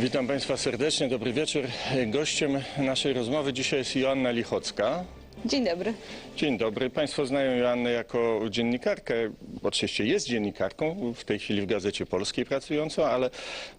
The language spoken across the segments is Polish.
Witam Państwa serdecznie, dobry wieczór. Gościem naszej rozmowy dzisiaj jest Joanna Lichocka. Dzień dobry. Dzień dobry. Państwo znają Joannę jako dziennikarkę. Oczywiście jest dziennikarką, w tej chwili w Gazecie Polskiej pracującą, ale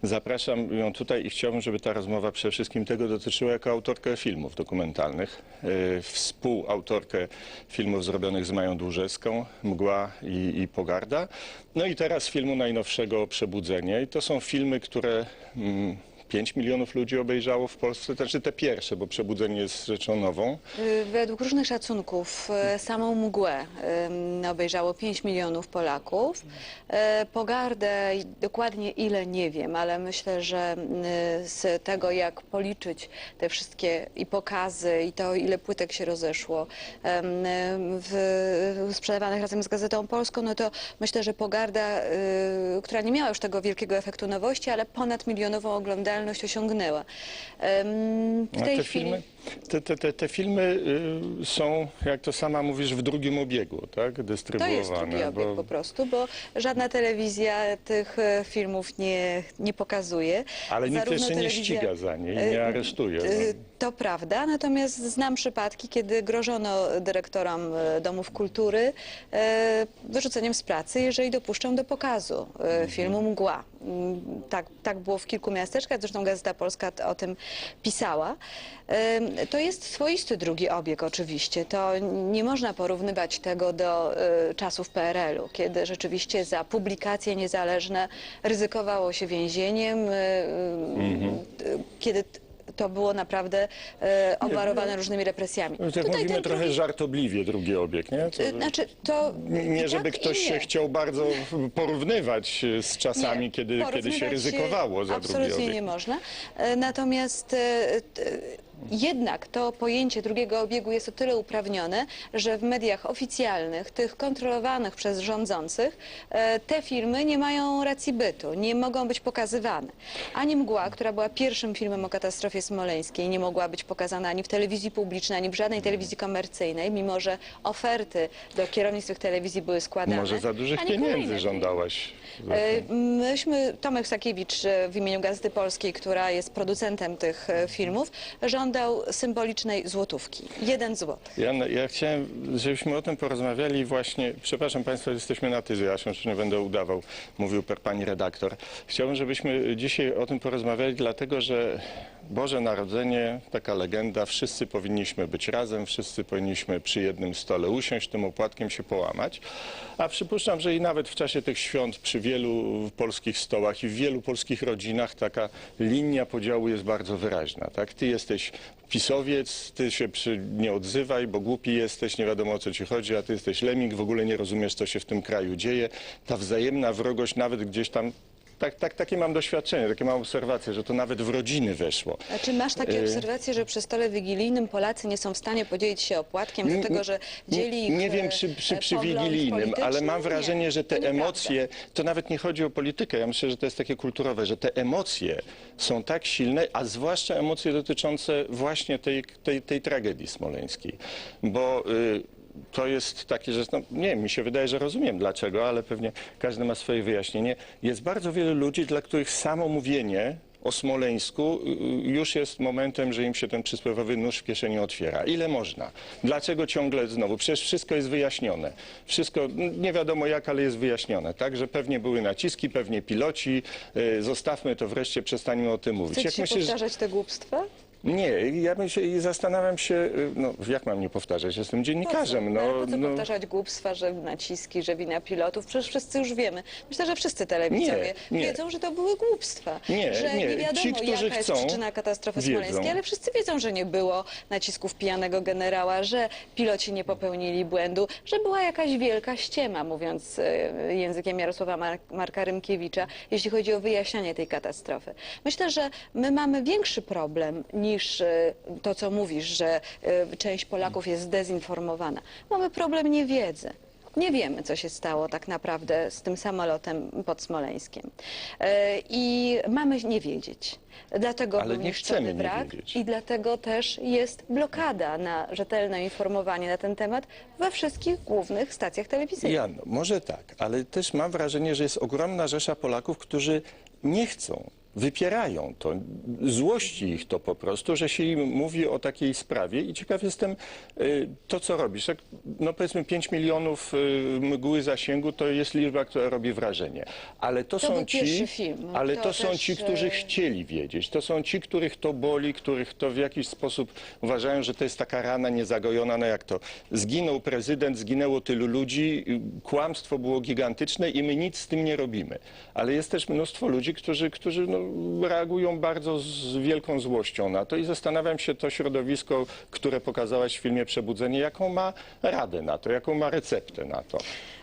zapraszam ją tutaj i chciałbym, żeby ta rozmowa przede wszystkim tego dotyczyła jako autorkę filmów dokumentalnych. Yy, Współautorkę filmów zrobionych z Mają Dłużeską, Mgła i, i Pogarda. No i teraz filmu najnowszego Przebudzenie. I to są filmy, które... Mm, 5 milionów ludzi obejrzało w Polsce, znaczy te pierwsze, bo Przebudzenie jest rzeczą nową. Y, Według różnych szacunków y, samą mgłę y, obejrzało 5 milionów Polaków. Pogardę dokładnie ile nie wiem, ale myślę, że z tego jak policzyć te wszystkie i pokazy i to ile płytek się rozeszło w, sprzedawanych razem z Gazetą Polską, no to myślę, że Pogarda, która nie miała już tego wielkiego efektu nowości, ale ponad milionową oglądalność osiągnęła. Em, W tej te chwili... filmy, te, te, te, te filmy y, są, jak to sama mówisz, w drugim obiegu, tak? To Dystrybuowane. jest drugi obieg bo- po prostu, bo żadna telewizja tych e, filmów nie, nie pokazuje. Ale nikt Zarówno jeszcze nie telewizja- ściga za nie i e, nie aresztuje. e, No. To prawda, natomiast znam przypadki, kiedy grożono dyrektorom e, domów kultury e, wyrzuceniem z pracy, jeżeli dopuszczą do pokazu Mhm. e, filmu Mgła. Mm, Tak, tak było w kilku miasteczkach, zresztą Gazeta Polska t- o tym pisała. To jest swoisty drugi obieg oczywiście. To nie można porównywać tego do e, czasów PRL-u, kiedy rzeczywiście za publikacje niezależne ryzykowało się więzieniem, e, Mhm. e, kiedy to było naprawdę e, obwarowane różnymi represjami. No, tak Tutaj mówimy trochę drugi- żartobliwie drugi obieg, nie? To, e, Znaczy, to nie, nie żeby tak, ktoś i się nie. chciał bardzo porównywać z czasami, Nie, kiedy, kiedy się ryzykowało za drugi Absolutnie obieg. nie można. E, Natomiast e, t- jednak to pojęcie drugiego obiegu jest o tyle uprawnione, że w mediach oficjalnych, tych kontrolowanych przez rządzących, e, te filmy nie mają racji bytu, nie mogą być pokazywane. Ani Mgła, która była pierwszym filmem o katastrofie smoleńskiej, nie mogła być pokazana ani w telewizji publicznej, ani w żadnej telewizji komercyjnej, mimo że oferty do kierownictw tych telewizji były składane. Może za dużych pieniędzy żądałaś. E. Myśmy, Tomek Sakiewicz e, w imieniu Gazety Polskiej, która jest producentem tych filmów, żądał symbolicznej złotówki. Jeden złot. Ja, ja chciałem, żebyśmy o tym porozmawiali właśnie, przepraszam Państwa, jesteśmy na ty z Jasią, już nie będę udawał, mówił per pani redaktor. Chciałbym, żebyśmy dzisiaj o tym porozmawiali, dlatego że Boże Narodzenie, taka legenda, wszyscy powinniśmy być razem, wszyscy powinniśmy przy jednym stole usiąść, tym opłatkiem się połamać. A przypuszczam, że i nawet w czasie tych świąt przy wielu polskich stołach i w wielu polskich rodzinach taka linia podziału jest bardzo wyraźna. Tak? Ty jesteś pisowiec, ty się przy, nie odzywaj, bo głupi jesteś, nie wiadomo o co ci chodzi, a ty jesteś lemik, w ogóle nie rozumiesz, co się w tym kraju dzieje. Ta wzajemna wrogość nawet gdzieś tam, tak, tak, takie mam doświadczenie, takie mam obserwacje, że to nawet w rodziny weszło. A czy masz takie E, obserwacje, że przy stole wigilijnym Polacy nie są w stanie podzielić się opłatkiem, Nie- dlatego że dzieli ich Nie wiem e, przy, przy, wigilijnym, ale mam Nie, wrażenie, że te to emocje, to nawet nie chodzi o politykę, ja myślę, że to jest takie kulturowe, że te emocje są tak silne, a zwłaszcza emocje dotyczące właśnie tej, tej, tej tragedii smoleńskiej. Bo y, to jest takie, że no, nie wiem, mi się wydaje, że rozumiem dlaczego, ale pewnie każdy ma swoje wyjaśnienie. Jest bardzo wielu ludzi, dla których samo mówienie o Smoleńsku y, y, już jest momentem, że im się ten przysłowiowy nóż w kieszeni otwiera. Ile można? Dlaczego ciągle znowu? Przecież wszystko jest wyjaśnione. Wszystko, nie wiadomo jak, ale jest wyjaśnione. Tak, że pewnie były naciski, pewnie piloci. y, Zostawmy to wreszcie, przestańmy o tym mówić. Chcecie się myślisz- powtarzać te głupstwa? Nie, ja bym się i zastanawiam się, y, no jak mam nie powtarzać, jestem dziennikarzem. No, ale po co no, powtarzać głupstwa, że naciski, że wina pilotów? Przecież wszyscy już wiemy. Myślę, że wszyscy telewidzowie Nie, nie. wiedzą, że to były głupstwa. Nie, że nie. nie wiadomo, Ci, którzy jaka chcą, jest przyczyna katastrofy wiedzą. smoleńskiej, ale wszyscy wiedzą, że nie było nacisków pijanego generała, że piloci nie popełnili błędu, że była jakaś wielka ściema, mówiąc e, językiem Jarosława Mar Marka Rymkiewicza, jeśli chodzi o wyjaśnianie tej katastrofy. Myślę, że my mamy większy problem niż e, to, co mówisz, że e, część Polaków jest zdezinformowana. Mamy problem niewiedzy. Nie wiemy, co się stało tak naprawdę z tym samolotem pod Smoleńskiem. E, I mamy nie wiedzieć. Dlatego Ale nie chcemy nie wiedzieć. i dlatego też jest blokada na rzetelne informowanie na ten temat we wszystkich głównych stacjach telewizyjnych. Jan, może tak, ale też mam wrażenie, że jest ogromna rzesza Polaków, którzy nie chcą wypierają to. Złości ich to po prostu, że się im mówi o takiej sprawie i ciekaw jestem y, to, co robisz. No powiedzmy 5 milionów y, mgły zasięgu to jest liczba, która robi wrażenie. Ale to, To są ci, film. ale To to, są też, ci, którzy e, chcieli wiedzieć. To są ci, których to boli, których to w jakiś sposób uważają, że to jest taka rana niezagojona. No jak to? Zginął prezydent, zginęło tylu ludzi, y, kłamstwo było gigantyczne i my nic z tym nie robimy. Ale jest też mnóstwo ludzi, którzy, którzy no, reagują bardzo z wielką złością na to i zastanawiam się to środowisko, które pokazałaś w filmie Przebudzenie, jaką ma radę na to, jaką ma receptę na to.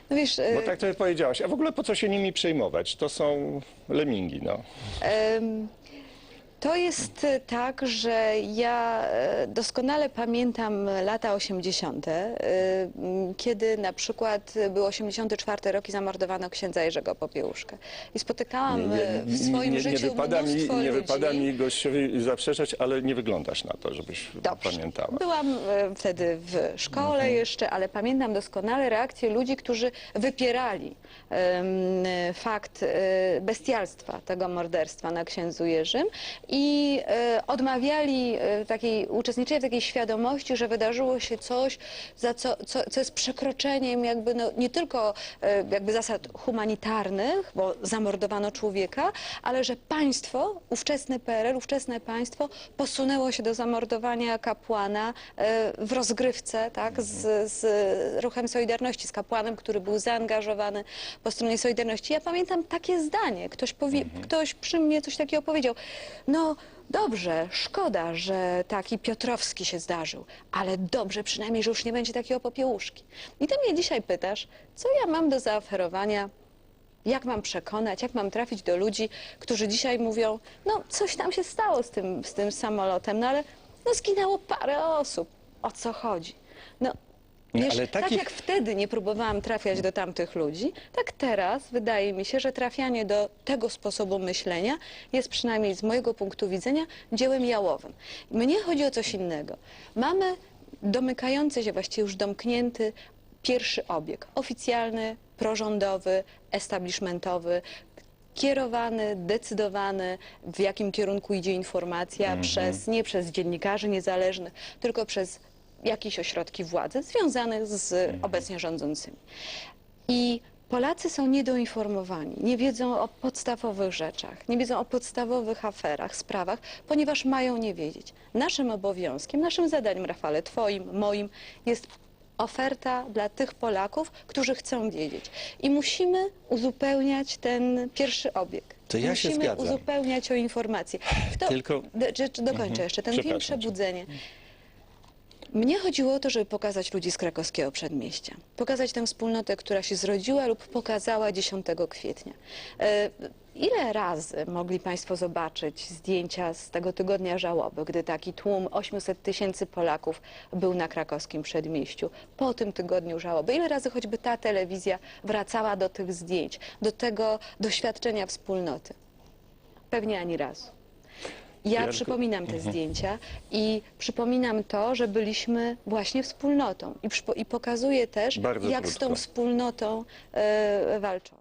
No wiesz, Bo e, tak to powiedziałaś, a w ogóle po co się nimi przejmować? To są lemingi, no. Em, To jest e, tak, że ja e, doskonale pamiętam lata 80., e, m, kiedy na przykład był 84 rok i zamordowano księdza Jerzego Popiełuszkę. I spotykałam w swoim nie, życiu nie wypada mi, nie ludzi. wypada mi gościowi zaprzeczać, ale nie wyglądasz na to, żebyś Dobrze. pamiętała. Byłam e, wtedy w szkole Mhm. jeszcze, ale pamiętam doskonale reakcję ludzi, którzy wypierali em, fakt e, bestialstwa tego morderstwa na księdzu Jerzym i e, odmawiali e, takiej, uczestniczenia w takiej świadomości, że wydarzyło się coś, za co, co, co jest przekroczeniem jakby no, nie tylko e, jakby zasad humanitarnych, bo zamordowano człowieka, ale że państwo, ówczesne PRL, ówczesne państwo posunęło się do zamordowania kapłana w rozgrywce tak, z, z ruchem Solidarności, z kapłanem, który był zaangażowany po stronie Solidarności. Ja pamiętam takie zdanie, ktoś, powie, ktoś przy mnie coś takiego powiedział, no dobrze, szkoda, że taki Piotrowski się zdarzył, ale dobrze przynajmniej, że już nie będzie takiego popiełuszki. I ty mnie dzisiaj pytasz, co ja mam do zaoferowania jak mam przekonać, jak mam trafić do ludzi, którzy dzisiaj mówią, no coś tam się stało z tym, z tym samolotem, no ale no, zginęło parę osób. O co chodzi? No, wiesz, ale tak takich- jak wtedy nie próbowałam trafiać do tamtych ludzi, tak teraz wydaje mi się, że trafianie do tego sposobu myślenia jest przynajmniej z mojego punktu widzenia dziełem jałowym. Mnie chodzi o coś innego. Mamy domykający się, właściwie już domknięty pierwszy obieg. Oficjalny, prorządowy, establishmentowy, kierowany, decydowany, w jakim kierunku idzie informacja, przez, nie przez dziennikarzy niezależnych, tylko przez jakieś ośrodki władzy związane z obecnie rządzącymi. I Polacy są niedoinformowani, nie wiedzą o podstawowych rzeczach, nie wiedzą o podstawowych aferach, sprawach, ponieważ mają nie wiedzieć. Naszym obowiązkiem, naszym zadaniem, Rafale, twoim, moim, jest oferta dla tych Polaków, którzy chcą wiedzieć. I musimy uzupełniać ten pierwszy obieg. To ja się musimy zgadzam. uzupełniać o informacje. W to, Tylko- czy dokończę jeszcze. Ten film. Przebudzenie. Mnie chodziło o to, żeby pokazać ludzi z krakowskiego przedmieścia. Pokazać tę wspólnotę, która się zrodziła lub pokazała 10 kwietnia. E, Ile razy mogli Państwo zobaczyć zdjęcia z tego tygodnia żałoby, gdy taki tłum 800 tysięcy Polaków był na krakowskim przedmieściu? Po tym tygodniu żałoby. Ile razy choćby ta telewizja wracała do tych zdjęć, do tego doświadczenia wspólnoty? Pewnie ani razu. Ja przypominam te zdjęcia i przypominam to, że byliśmy właśnie wspólnotą i, przypo- i pokazuję też, Bardzo jak z tą krótko. wspólnotą e, walczą.